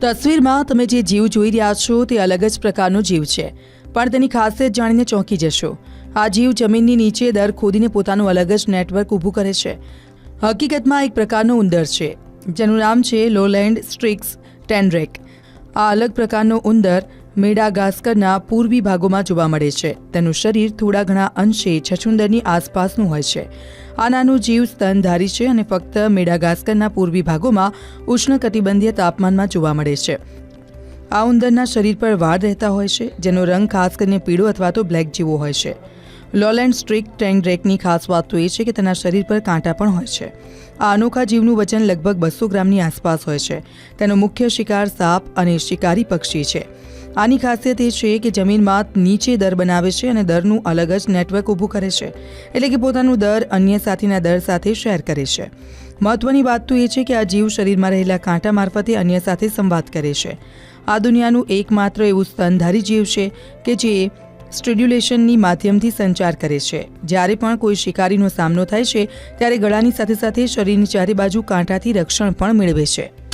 તસવીરમાં તમે જે જીવ જોઈ રહ્યા છો તે અલગ જ પ્રકારનો જીવ છે. પણ તેની ખાસિયત જાણીને ચોંકી જશો. આ જીવ જમીનની નીચે દર ખોદીને પોતાનું અલગ જ નેટવર્ક ઊભું કરે છે. હકીકતમાં એક પ્રકારનો ઉંદર છે, જેનું નામ છે લોલેન્ડ સ્ટ્રિક્સ ટેન્ડ્રેક. આ અલગ પ્રકારનો ઉંદર મેડાગાસ્કરના પૂર્વી ભાગોમાં જોવા મળે છે. તેનું શરીર થોડા ઘણા અંશે છછુંદરની આસપાસનું હોય છે. આ નાનું જીવ સ્તનધારી છે અને ફક્ત મેડાગાસ્કરના પૂર્વી ભાગોમાં ઉષ્ણકટિબંધીય તાપમાનમાં જોવા મળે છે. આ ઉંદરના શરીર પર વાળ રહેતા હોય છે, જેનો રંગ ખાસ કરીને પીળો અથવા તો બ્લેક જેવો હોય છે. લોલેન્ડ સ્ટ્રીક ટેન્ડ્રેકની ખાસ વાત તો એ છે કે તેના શરીર પર કાંટા પણ હોય છે. આ અનોખા જીવનું વજન લગભગ બસો ગ્રામની આસપાસ હોય છે. તેનો મુખ્ય શિકાર સાપ અને શિકારી પક્ષી છે. આની ખાસિયત એ છે કે જમીનમાં નીચે દર બનાવે છે અને દરનું અલગ જ નેટવર્ક ઊભું કરે છે. એટલે કે પોતાનું દર અન્ય સાથીના દર સાથે શેર કરે છે. મહત્વની વાત તો એ છે કે આ જીવ શરીરમાં રહેલા કાંટા મારફતે અન્ય સાથે સંવાદ કરે છે. આ દુનિયાનું એકમાત્ર એવું સ્તનધારી જીવ છે કે જે સ્ટ્રિડ્યુલેશનની માધ્યમથી સંચાર કરે છે. જ્યારે પણ કોઈ શિકારીનો સામનો થાય છે, ત્યારે ગળાની સાથે સાથે શરીરની ચારે બાજુ કાંટાથી રક્ષણ પણ મેળવે છે.